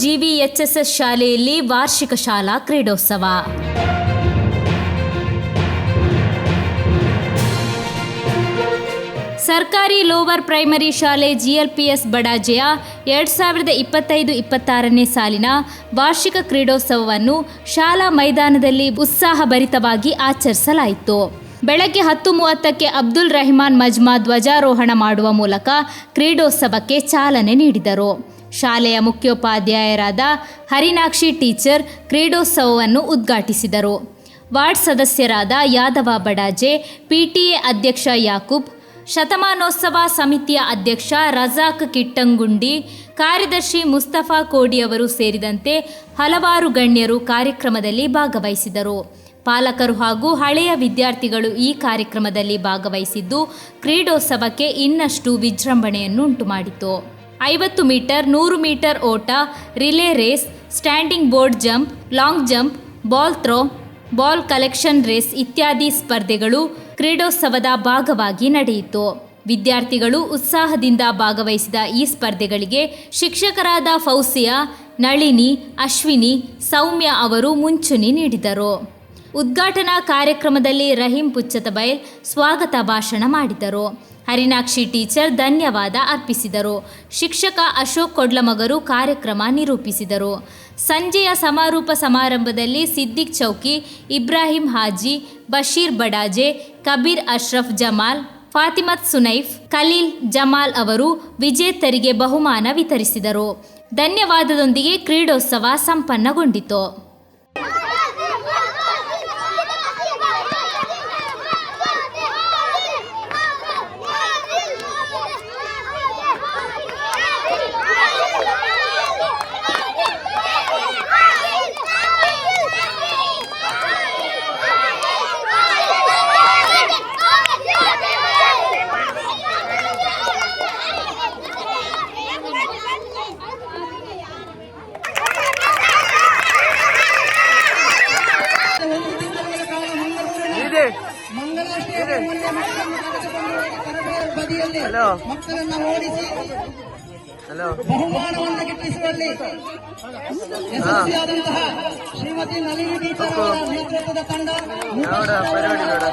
ಜಿವಿಎಚ್ಎಸ್ಎಸ್ ಶಾಲೆಯಲ್ಲಿ ವಾರ್ಷಿಕ ಶಾಲಾ ಕ್ರೀಡೋತ್ಸವ. ಸರ್ಕಾರಿ ಲೋವರ್ ಪ್ರೈಮರಿ ಶಾಲೆ ಜಿಎಲ್ಪಿಎಸ್ ಬಡಾಜೆಯ ಎರಡು ಸಾವಿರದ ಇಪ್ಪತ್ತೈದು ಇಪ್ಪತ್ತಾರನೇ ಸಾಲಿನ ವಾರ್ಷಿಕ ಕ್ರೀಡೋತ್ಸವವನ್ನು ಶಾಲಾ ಮೈದಾನದಲ್ಲಿ ಉತ್ಸಾಹಭರಿತವಾಗಿ ಆಚರಿಸಲಾಯಿತು. ಬೆಳಗ್ಗೆ ಹತ್ತು ಮೂವತ್ತಕ್ಕೆ ಅಬ್ದುಲ್ ರೆಹಮಾನ್ ಮಜ್ಮಾ ಧ್ವಜಾರೋಹಣ ಮಾಡುವ ಮೂಲಕ ಕ್ರೀಡೋತ್ಸವಕ್ಕೆ ಚಾಲನೆ ನೀಡಿದರು. ಶಾಲೆಯ ಮುಖ್ಯೋಪಾಧ್ಯಾಯರಾದ ಹರಿನಾಕ್ಷಿ ಟೀಚರ್ ಕ್ರೀಡೋತ್ಸವವನ್ನು ಉದ್ಘಾಟಿಸಿದರು. ವಾರ್ಡ್ ಸದಸ್ಯರಾದ ಯಾದವ ಬಡಾಜೆ, ಪಿಟಿಎ ಅಧ್ಯಕ್ಷ ಯಾಕೂಬ್ ಶತಮಾನೋತ್ಸವ ಸಮಿತಿಯ ಅಧ್ಯಕ್ಷ ರಜಾಕ್ ಕಿಟ್ಟಂಗುಂಡಿ, ಕಾರ್ಯದರ್ಶಿ ಮುಸ್ತಫಾ ಕೋಡಿಯವರು ಸೇರಿದಂತೆ ಹಲವಾರು ಗಣ್ಯರು ಕಾರ್ಯಕ್ರಮದಲ್ಲಿ ಭಾಗವಹಿಸಿದರು. ಪಾಲಕರು ಹಾಗೂ ಹಳೆಯ ವಿದ್ಯಾರ್ಥಿಗಳು ಈ ಕಾರ್ಯಕ್ರಮದಲ್ಲಿ ಭಾಗವಹಿಸಿದ್ದು, ಕ್ರೀಡೋತ್ಸವಕ್ಕೆ ಇನ್ನಷ್ಟು ವಿಜೃಂಭಣೆಯನ್ನು ಉಂಟುಮಾಡಿತು ಐವತ್ತು ಮೀಟರ್, ನೂರು ಮೀಟರ್ ಓಟ, relay race, standing board jump, long jump, ball throw, ball collection race ಇತ್ಯಾದಿ ಸ್ಪರ್ಧೆಗಳು ಕ್ರೀಡೋತ್ಸವದ ಭಾಗವಾಗಿ ನಡೆಯಿತು. ವಿದ್ಯಾರ್ಥಿಗಳು ಉತ್ಸಾಹದಿಂದ ಭಾಗವಹಿಸಿದ ಈ ಸ್ಪರ್ಧೆಗಳಿಗೆ ಶಿಕ್ಷಕರಾದ ಫೌಸಿಯಾ, ನಳಿನಿ, ಅಶ್ವಿನಿ, ಸೌಮ್ಯ ಅವರು ಮುಂಚೂಣಿ ನೀಡಿದರು. ಉದ್ಘಾಟನಾ ಕಾರ್ಯಕ್ರಮದಲ್ಲಿ ರಹೀಂ ಪುಚ್ಚತಬೈಲ್ ಸ್ವಾಗತ ಭಾಷಣ ಮಾಡಿದರು. ಹರಿನಾಕ್ಷಿ ಟೀಚರ್ ಧನ್ಯವಾದ ಅರ್ಪಿಸಿದರು. ಶಿಕ್ಷಕ ಅಶೋಕ್ ಕೊಡ್ಲಮಗರು ಕಾರ್ಯಕ್ರಮ ನಿರೂಪಿಸಿದರು. ಸಂಜೆಯ ಸಮಾರೋಪ ಸಮಾರಂಭದಲ್ಲಿ ಸಿದ್ದಿಕ್ ಚೌಕಿ, ಇಬ್ರಾಹಿಂ ಹಾಜಿ, ಬಶೀರ್ ಬಡಾಜೆ, ಕಬೀರ್ ಅಶ್ರಫ್ ಜಮಾಲ್, ಫಾತಿಮತ್ ಸುನೈಫ್, ಖಲೀಲ್ ಜಮಾಲ್ ಅವರು ವಿಜೇತರಿಗೆ ಬಹುಮಾನ ವಿತರಿಸಿದರು. ಧನ್ಯವಾದದೊಂದಿಗೆ ಕ್ರೀಡೋತ್ಸವ ಸಂಪನ್ನಗೊಂಡಿತು. ಬದಿಯಲ್ಲಿ ಹಲೋ. ಮಕ್ಕಳನ್ನ ಓಡಿಸಿ ಹಲೋ. ಬಹುಮಾನವನ್ನು ಗಿಟ್ಟಿಸುವಲ್ಲಿ ಯಶಸ್ವಿಯಾದಂತಹ ಶ್ರೀಮತಿ ನಳಿನಿ ಅವರ ನೇತೃತ್ವದ ತಂಡ ನೋಡ ಪರಿപാടി ನೋಡ